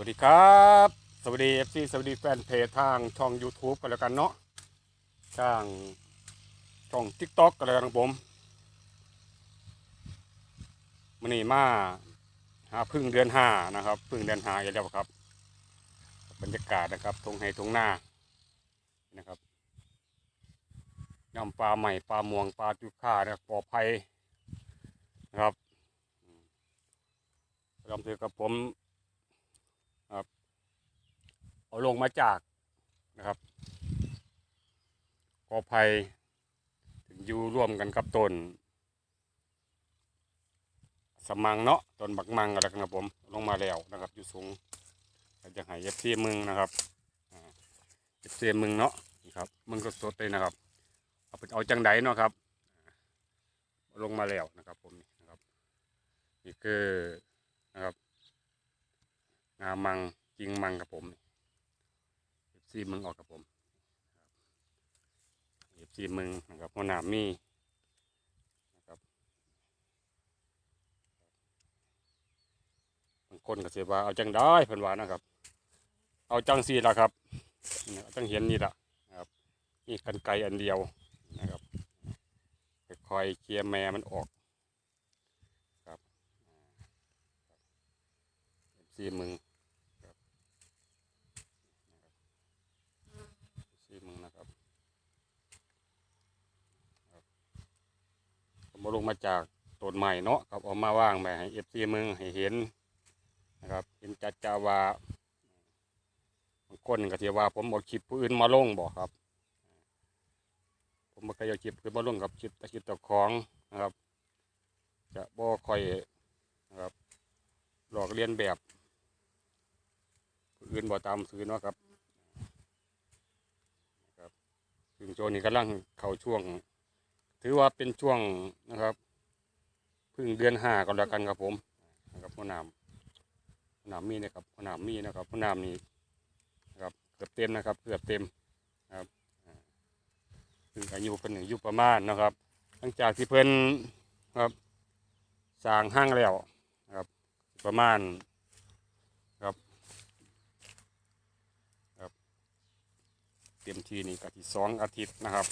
วัสดีครับ สวัสดีเอฟซีสวัสดีแฟนเพจทางช่อง YouTube กันแล้วกันเนาะทางช่อง TikTok กันแล้วกันของผมมันนี่มาหาพึ่งเดือนห้านะครับพึ่งเดือนห้าอย่างเดียวครับ บรรยากาศนะครับทงไฮทงหน้านะครับยำปลาใหม่ปลาม่วงปลาจุค่านะปลอดภัยนะครับรำเสกับผม เอาลงมาจากนะครับกอไผ่ถึงอยู่ร่วมกันกับต้นสมังเนาะต้นบักมังอะไรกันครับผมลงมาแล้วนะครับอยู่สูงจะให้เอฟซีมึงนะครับเอฟซีมึงเนาะนี่ครับมึงก็สดเลยนะครับ เอาไปเอาจังไดเนาะครับ ลงมาแล้วนะครับผมนี่นะครับนี่คือนะครับงามังจริงมังครับผมนี่ เอฟซีมึงออกกับผมเอฟซีมึงนะครับหัวหน้ามีนะครับบางคนก็เสียว่าเอาจังได้เพิ่นว่านะครับ เอาจังสีละครับนี่เอาจังเห็นนี่ละนะครับนี่กันไกอันเดียวนะครับค่อยๆเคลียร์แม่มันออกครับเอฟซีมึง ซีมึงนะครับครับผมเอา ลงมาจากต้นใหม่เนาะครับเอามาว่างไปให้เอฟซีมึงให้เห็นนะครับเห็นจัดจาวาบางคนก็เทียว่า ผมเอาคลิปผู้อื่นมาลงบอกครับ ผมไม่เคยเอาคลิปคือมาลงกับคลิปตะคลิปตะของนะครับ จะบ่คอยนะครับ หลอกเลียนแบบผู้อื่นบ่ตามสื่อเนาะครับซึ่งช่วงนี้กำลังเข้าช่วง ถือว่าเป็นช่วงนะครับพึ่งเดือนห้าก็แล้วกันครับผมนะครับหัวหนามหัวหนามมีนะครับหัวหนามมีนะครับหัวหนามนี่นะครับเกือบเต็มนะครับ เกือบเต็มนะครับอ่าซึ่งอายุเป็นอายุประมาณนะครับ หลังจากที่เพิ่นครับสร้างห้างแล้วนะครับประมาณนะครับ เต็มที่นี่ก็ที่สองอาทิตย์นะครับ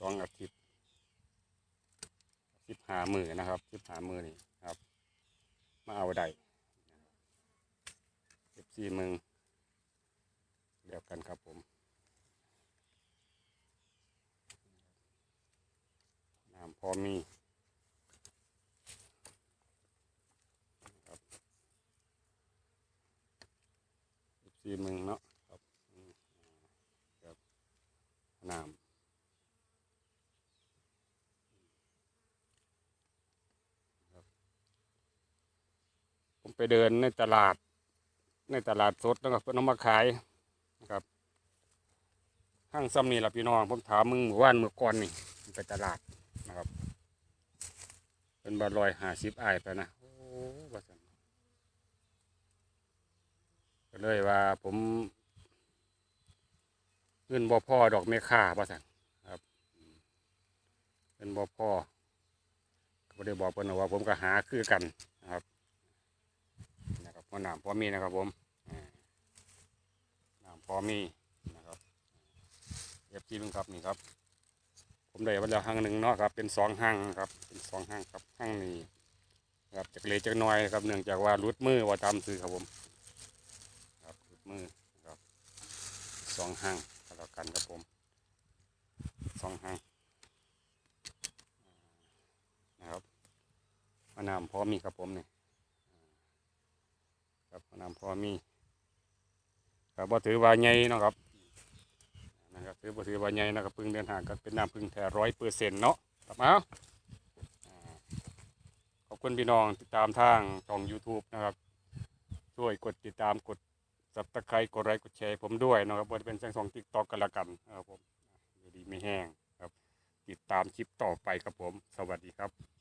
สองอาทิตย์ สิบหามือนะครับสิบหามือนี่ครับ มาเอาได้เก็บสี่มึงเดียวกันครับผมน้ำพอมีสี่มึงเนาะน้ำครับน้ำ ผมไปเดินในตลาด ในตลาดสดนะครับเพื่อนมาขายนะครับห้างซ้ำนี่ละพี่น้องผมถามมึงเมื่อวานเมื่อก่อนนี่ไปตลาดนะครับ เป็นบาลอยหาสิบไอายไปนะโอ้ว่าสันก็เลยว่าผมเงินบ่พ่อดอกเมค่าว่าสันครับเงินบ่พ่อก็ได้บอกเพิ่นนว่าผมก็หาคือกัน นะครับนะครับพอน้ำพอมีนะครับผมอ่าน้ำพอมีนะครับเอฟซีลุงครับนี่ครับ ผมได้วันละห้างหนึ่งเนาะครับ เป็นสองห้างครับเป็นสองห้างครับห้างนี้ครับจากเลจากน้อยนะครับเนื่องจากว่ารุดมือว่าตามซื้อครับผมครับรุดมือครับสองห้างก็แล้วกันครับผมสองห้างนะครับมะนาวพอมีครับผมเนี่ค รับมพอมีครับบ่ถือว่าใหญ่นะครับนะครับถือบ่ถือว่าใหญ่นะครับพึ่งเดือนหางก็เป็นน้ำพึ่งแท้ร้อยเปอร์เซ็นต์เนาะครับเอาขอบคุณพี่น้องติดตามทางช่อง YouTube นะครับ ช่วยกดติดตามกดสับตะไคร้กดไลค์กดแชร์ผมด้วยนะครับว่าจะเป็นช่องสองติ๊กต็อกกันละกันครับผมอยู่ดีไม่แห้งครับ ติดตามคลิปต่อไปครับผม สวัสดีครับ